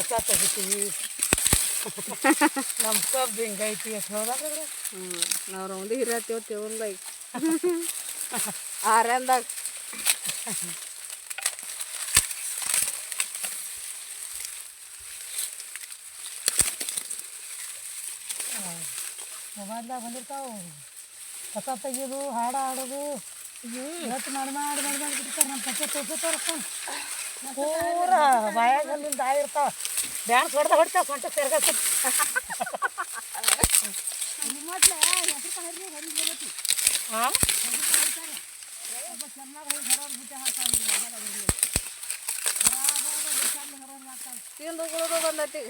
ಕಸ ತೆಗಿತೀವಿ ನಮ್ಮ ಕಬ್ಬು ಹಿಂಗೈತಿ ಅಂತ ಹೇಳ್ದಾದ್ರೆ ಹ್ಞೂ ನಾವು ರೌಂಡಿ ಹಿರಿಯತ್ತೀವಿ ತೇವಂದಾಗ ಆರ್ಯಾಂದಾಗ ಮೊಬೈಲ್ದಾಗ ಬಂದಿರ್ತಾವೆ ಕಸ ತೆಗಿಯೋದು ಹಾಡು ಹಾಡೋದು ಇವತ್ತು ಮಾಡಿ ಮಾಡಿ ಮಾಡಿ ಮಾಡಿ ಬಿಡ್ತಾರೆ ನಮ್ಮ ಕಚ್ಚೆ ತೋರಿಸ್ತಾರೆ ಪೂರ ಬಾಯಾಗ ಅಲ್ಲಿಂದ ಆಗಿರ್ತಾವ. ಡ್ಯಾನ್ಸ್ ಹೊಡೆದ ಹೊಡಿತಾವ ಸೊಂಟ ಸೇರ್ಕತ್ತ ತಿಂದು ಉಗುಳೋದು ಬಂದೈತಿ.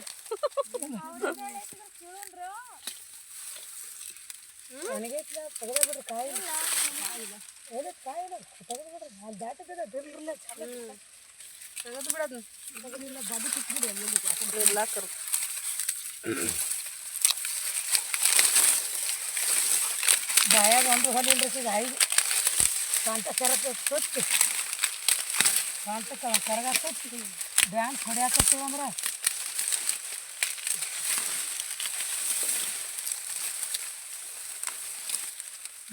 ನನಗೆ ತೆಗೆದ ಬಿಡ್ರಿ ಕಾಯಿಲ್ಲ ಎಲ್ಲಿ ಕಾಯಿ ಇಲ್ಲ ತೆಗೆದು ಬಿಡ್ರಿ. ನಾನು ದಾಟಿದ್ರೆ ತಿನ್ರಲ್ಲ ತೆಗೆದು ಬಿಡೋದು ತೆಗೆದಿಲ್ಲ ಬದು ಕಿತ್ಬಿಡಿ ಅಲ್ಲಿ ಇಲ್ಲ ಕರು ಬಾಯಾಗ ಒಂದು ಹೊಲಿಲ್ಲ ಈಗ ಐದು ಕಾಂತ ಕೆರಕ್ಕೆ ಸುತ್ತಿ ಕಾಂತ ಕೆರಗ ಸುತ್ತಿ ಡ್ಯಾನ್ಸ್ ಹೊಡ್ಯಾಕತ್ತೀವಿ ಅಂದ್ರೆ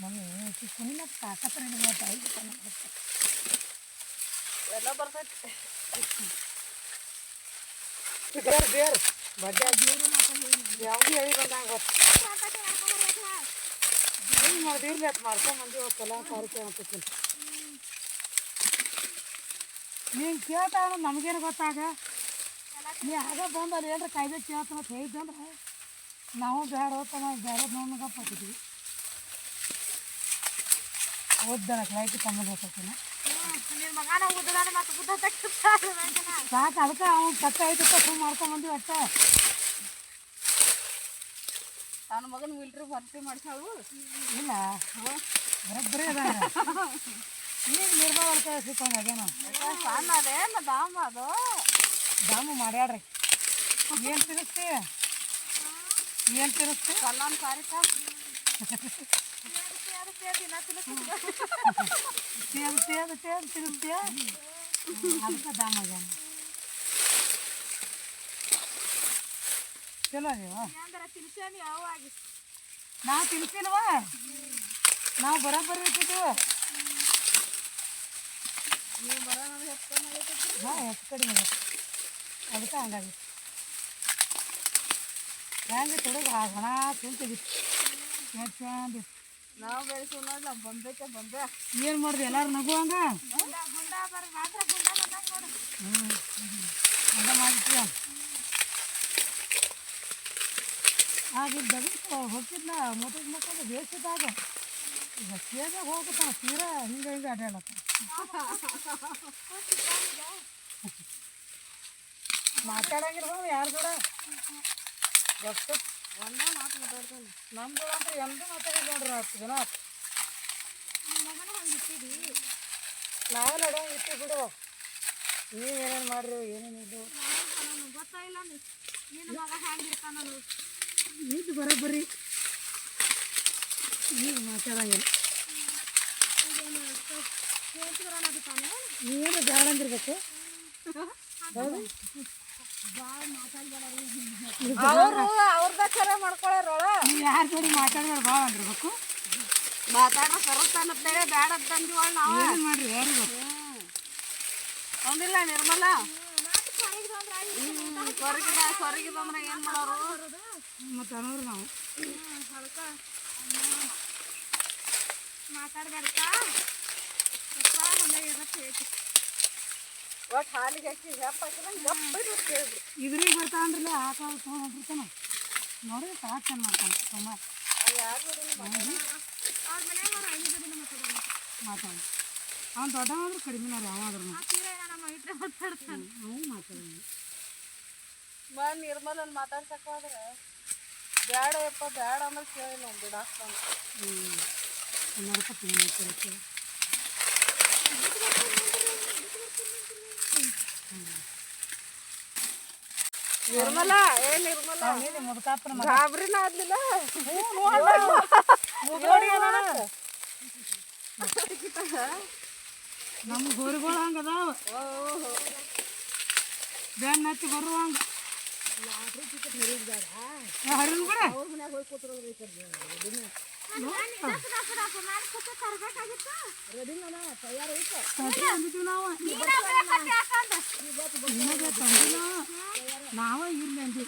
ಮಮ್ಮಿ ಕುಣಿನ ತಾಕತ್ರ ಮೂವತ್ತು ಐದು ಎಲ್ಲ ಬರ್ತೈತಿ ಬೇರೆ ಬೇರೆ ಬಡ್ಡೆ ನೀನು ಕೇಳ್ತಾವ ನಮಗೇನು ಗೊತ್ತಾಗ ನೀ ಆಗ ಬಂದು ಅಲ್ಲಿ ಏನ್ರ ಕಾಯ್ದೆ ಕೇಳ್ತಾನ ಅಂತ ಹೇಳಿದ್ದಂದ್ರೆ ನಾವು ಬೇಡ ಹೋಗ್ತಾನ ಬೇರೆ ನೋಡ್ನಾಗ ಪಟ್ಟಿದ್ವಿ ಓದ್ದನ ಲೈಟ್ ಕಮ್ಮಿ ಹೋಗ್ತಾನ. ಸಾಕು ಅದಕ್ಕೆ ಅವ್ನು ಪಕ್ಕ ಐತೆ ಸುಮ್ಮನೆ ಮಾಡ್ಕೊಂಬಂದು ಒಟ್ಟ ನನ್ನ ಮಗನ ಮಿಲ್ಟ್ರಿ ಭರ್ತಿ ಮಾಡ್ಸಾಳು. ಇಲ್ಲ ಬರೋಬ್ಬರಿ ಅದ ಈಗ ನಿರ್ಮಲ ಸಿಕ್ಕಂಗೆ ಅದೇನು. ಸಣ್ಣ ಅದೇನು ದಾಮ ಅದು. ದಾಮು ಮಾಡ್ಯಾಡ್ರಿ ಏನು ತಿರುಸ್ತಿ ಏನು ತಿರುಸ್ತಿ ಕಲ್ಲನ್ ಸಾರಿಕ ತೇದು ತೇದು ತೇದು ತಿರುಸ್ತೀಯ ಅದಕ್ಕೆ ದಾಮ ಆಗ್ಯಾನ ಚಲೋ ಅದೀವ ನಾವು ತಿನ್ಸಿಲ್ವ ನಾವು ಬರೋಬ್ಬರಿ ಇರ್ತಿದ್ದೀವ ನೀವು ಬರೋ ನನಗೆ ಹೆಪ್ಕೊಂಡು ಹಾಂ ಹೆಚ್ಚು ಕಡಿಮೆ ಆಗೈತೆ ಅದಕ್ಕೆ ಹಂಗಾಗಿತ್ತು ಹೆಂಗೆ ತೊಡಗ ಹಣ ತಿಂತಿಗಿತ್ತು ಎಷ್ಟು ಚಂದ ನಾವು ಬೆಳೆಸೋ ನೋಡ್ಲ ಬಂದೈತೆ ಬಂದೆ ಏನು ಮಾಡ್ದೆ ಎಲ್ಲಾರು ನಗುವಂಗ ಗುಂಡ ಬರ ಮಾತ್ರ ಗುಂಡ ಬಂದಂಗೆ ನೋಡು ಹ್ಞೂ ಅಂತ ಮಾಡಿದ್ವಿ ಆಗ ಬೆಳಗ್ಗೆ ಹೋಗಿದ್ನ ಮೋಟರ್ ಮಕ್ಕಳು ಬೇಸಿದಾಗ ಈಗ ಸೇದಾಗ ಹೋಗ್ತಾನ ತೀರಾ ಹಿಂಗೆ ಹಿಂಗೆ ಅಡ್ಡಾಡತ್ತ ಮಾತಾಡಂಗಿರ್ಬೋದು ಯಾರು ಕೂಡ ಎಷ್ಟು ಒಂದೇ ಮಾತು ಮಾತಾಡ್ತಾನೆ ನಮ್ದು ಅಂದ್ರೆ ಎಂದೂ ಮಾತಾಡಿದ್ ನೋಡ್ರಿ ಹತ್ತು ಜನ ಆತು. ನಾವೇ ನಡುವಂಗೆ ಇಟ್ಟು ಬಿಡು ನೀವು ಏನೇನು ಮಾಡ್ರಿ ಏನೇನು ಇದು ಗೊತ್ತಾಯಿಲ್ಲ ನಿನ್ನ ಮಗ ಹೆಂಗಿರ್ತಾನ ಇದು ಬರೋಬ್ಬರಿ ಈಗ ಮಾತಾಡಂಗಿಲ್ಲ ನೀವೇನು ಬ್ಯಾಡ ಅಂದಿರ್ಬೇಕು ಹೌದು ಅವರು ಅವ್ರದ ಕರೆ ಮಾಡ್ಕೊಳಾರೊಳ ನೀವು ಯಾರ ಜೋಡಿ ಭಾಳ ಅಂದಿರ್ಬೇಕು. ಮಾತಾಡ್ರ ಕರಸ್ತಾನತ್ತೇಳಿ ಬ್ಯಾಡ ಅಂತಂದಿವಳ ನಾವು. ಏನು ಮಾಡ್ರಿ ಯಾರು ಗೊತ್ತು ಒಂದಿಲ್ಲ ನಿರ್ಮಲ? ಕೊರಗಿದ ಅಂದ್ರೆ ಏನ್ ಮಾಡೋರು? ಮತ್ತು ಅನ್ನೋರು ನಾವು. ಮಾತಾಡ್ಬೇಡ್ಕ? ಒಟ್ಟು ಹಾಲಿಗೆ ಹಾಕಿ ಹೆಪ್ಪ ಹಾಕಿದಂಗೆ ಗಪ್ಪ ಕೇಳಿದ್ರು ಇದ್ರಿಗೆ ಬರ್ತಾನ್ರಲ್ಲ ಆಕಳ ತೊಗೊಂಡಿರ್ತಾನ ನೋಡಿ ಸಾಕು ಚೆಂದ ಮಾಡ್ತಾನೆ. ತುಂಬ. ಮಾತಾಡ. ಅವ್ನು ದೊಡ್ಡವಾದ್ರೂ ಕಡಿಮೆ ರೀ ಅವಾದ್ರೂ ನಾವು ಮಾತಾಡೋಣ ಬಾ ನಿರ್ಮಲನ್ ಮಾತಾಡ್ಸಕ್ ಹೋದ್ರೆ ಬ್ಯಾಡ ಯಪ್ಪ ಬ್ಯಾಡ ಅಂದ್ರೆ ಕೇಳಿಲ್ಲ ಅವ್ನು ಬಿಡಾಕ್ತಾನ ಹ್ಞೂ ಹನ್ನೆರಡು ನಿರ್ಮಲ ಏ ನಿರ್ಮಲ. ಗಾಬ್ರಿನ ಆಗ್ಲಿಲ್ಲ ನಮ್ಮ ಗೋರಿಗಳು ಹಂಗೆ ಅದಾವ. ಬೆನ್ನ ಹತ್ತಿ ಬರುವಂಗ ಹರಿನ್ ಕಡೆ ನಾವು ತಂದಿಲ್ಲ. ನಾವ ಇರ್ಲಿ ಅಂದ್ವಿ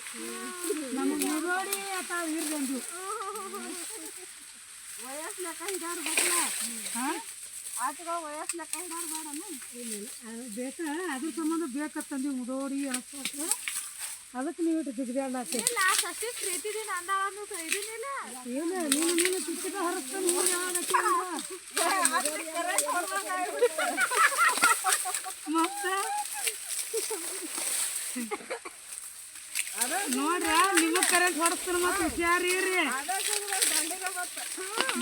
ನಮಗೆ ನೋಡಿ ಅಥವಾ ಇರ್ಲಿ ಅಂದ್ವಿ ವಯಸ್ಸು ಲೆಕ್ಕ ಹಿಡಿಯೋರು ಬೇಕಲ್ಲ ಹಾಂ? ಆಟಗಳು ವಯಸ್ಸು ಲೆಕ್ಕ ಹಿಡಿಯೋರು ಬೇಡನು? ಅದು ಬೇಕ? ಅದ್ರ ಸಂಬಂಧ ಬೇಕತ್ತಂದಿ ಉಡೋಡಿ ಅನ್ಸ್ಬೇಕು ಅದಕ್ಕೆ ನೀವು ಇಟ್ಟು ಜಿಗ್ದಾಡ್ಲಾತಿ ಏನು ನೀನು ನೀನು ಚಿಕ್ಕದ ಹರಸ್ತಾನೆ ಮತ್ತೆ? ನೋಡ್ರ, ನಿಮಗ್ ಕರೆಂಟ್ ಹೊಡೆಸ್ತಾನ ಮತ್ತೆ ಹುಷಾರಿ ರೀ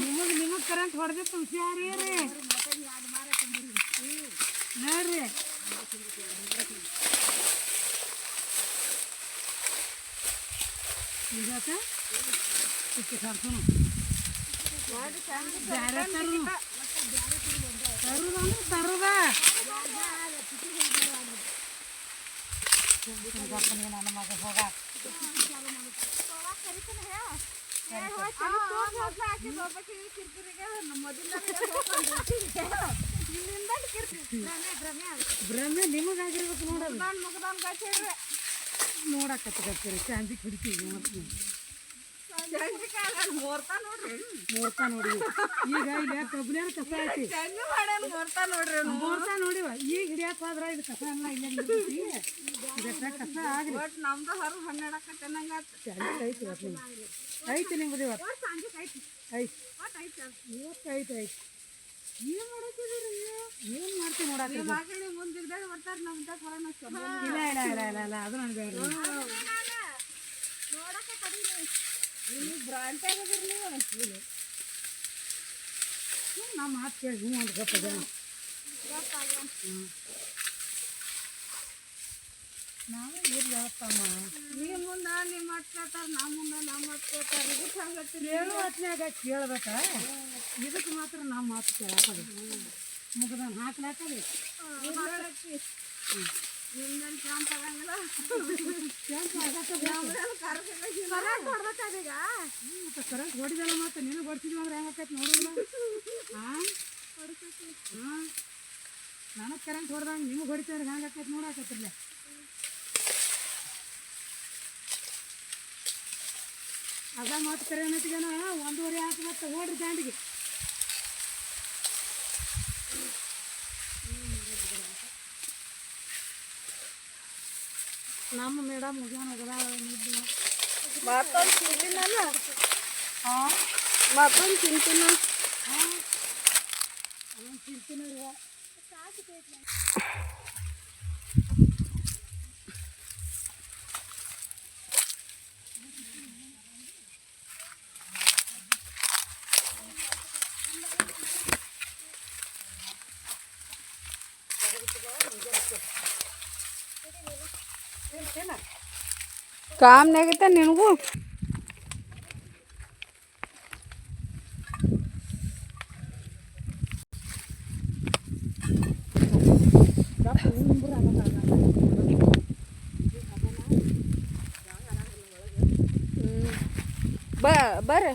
ನಿಮಗ್ ನಿಮಗ್ ಕರೆಂಟ್ ಹೊಡೆದಿತ್ತು ಹುಷಾರಿ ರೀ ನೋಡ್ರಿ. ಕರ್ಸೋನು ಬ್ಯಾರೆ ತರು ತರುದ ತರುದ. ನನ್ನ ಮಗ ಹೋಗ ಭ್ರಮೆ ನಿಮಗಾಗಿರ್ಬೇಕು ನೋಡೋದು ನೋಡಕತ್ತೀರಿ ಚಾಂದಿ ಕುಡಿತೀವಿ ಮತ್ತೆ ಮೂರ್ತಾ ನೋಡ್ರಿ ನೋಡ್ತಾ ನೋಡಿ ಈಗ ಇಲ್ಲಿ ಕಬ್ಬಿನ ಕಸ ಐತಿ ಚಂದ ಮಾಡ್ಯಾನ ಮೂರ್ತಾ ನೋಡ್ರಿ ನೋಡ್ತಾ ನೋಡಿವ ಈಗ ಹಿಡಿಯಕ್ ಹೋದ್ರ ಇದು ಕಸ ಎಲ್ಲ ಇಲ್ಲೇ ನಿಂತೈತಿ ಇದಕ್ಕ ಕಸ ಆಗ್ಲಿ ಒಟ್ ನಮ್ದು ಹೊರ ಹನ್ನೆರಡಕ್ಕೆ ನಂಗಾತ ಚಾಂದಿ ಐತಿ ಇವತ್ತು ನಿಮ್ಗೆ ಐತಿ ನಿಮ್ದು ಇವತ್ತು ಐತಿ ಇವತ್ತು ಐತಿ ಐತಿ ಏನ್ ಮಾಡತ್ತಿದ್ರಿ ಏನ್ ಮಾಡ್ತೀವಿ ನೋಡಕ್ಕೆ ಮಗಳಿ ಮುಂದಿದ್ದಾಗ ಬರ್ತಾರ ನಮ್ದ ಕೊರೋನಾ ಇಲ್ಲ ಇಲ್ಲ ಇಲ್ಲ ಇಲ್ಲ ಇಲ್ಲ ಅದು ನನಗೆ ಬೇಡ ನೀವು ಬ್ರಾಂಚ್ ಆಗಿದ್ರಿ ನೀವು ನಮ್ಮ ಮಾತು ಕೇಳಿ ಹ್ಞೂ ಅಂತ ಗಪ್ಪ ಜನ ನಾವು ಇರ್ಲಿ ಹೇಳಪ್ಪಮ್ಮ ನೀ ಮುಂದೆ ನಿಮ್ಮ ಮಟ್ ಕೇಳ್ತಾರ ನಾ ಮುಂದ ನಮ್ಮ ಮಟ್ ಕೇಳ್ತಾರ ಇದಕ್ಕೆ ಹಂಗತ್ತೀರಿ ಹೇಳು ಕೇಳ್ಬೇಕ? ಇದಕ್ಕೆ ಮಾತ್ರ ನಾವು ಮಾತು ಕೇಳಕ್ಕದು ಮುಗ್ದಾನ ಹಾಕ್ಲಾಕದು. ನಿಮ್ದಲ್ಲಿ ಕ್ಯಾಂಪ್ ಆಗಂಗಿಲ್ಲ? ಮತ್ತೆ ಕರೆಂಟ್ ಹೊಡಿದಲ್ಲ ಮತ್ತೆ. ನೀನು ಹೊಡ್ಸಿದ್ವಿ ಅಂದ್ರೆ ಹೆಂಗಾಕೈತಿ ನೋಡಿಲ್ಲ ಹಾಂ? ಹಾಂ? ನನಗೆ ಕರೆಂಟ್ ಹೊಡೆದಂಗೆ ನಿಮಗೆ ಹೊಡಿತಾರೆ ಹೆಂಗಾಕೈತಿ ನೋಡಾಕತ್ತಿರ್ಲೆ ಅದ ಮಾತು ಕರೆ ಅನ್ನತ್ತಿಗೆನ ಒಂದೂವರೆ ಹಾಕಿ ಮತ್ತೆ ಓಡ್ರಿ ದಾಂಡಿಗೆ ನಮ್ಮ ಮೇಡಮ್ ಮುಗಿಯೋಣ ಹೋಗದಾಳ ನಿದ್ದು ಮತ್ತೊಂದು ತಿಂತೀನಲ್ಲ ಹಾಂ ಮತ್ತೊಂದು ತಿಂತೀನ ಅವನು ತಿಂತೀನಿ ಕಾಮ್ನಾಗೈತೆ ನಿನಗೂ ಬ ಬರ್ರಿ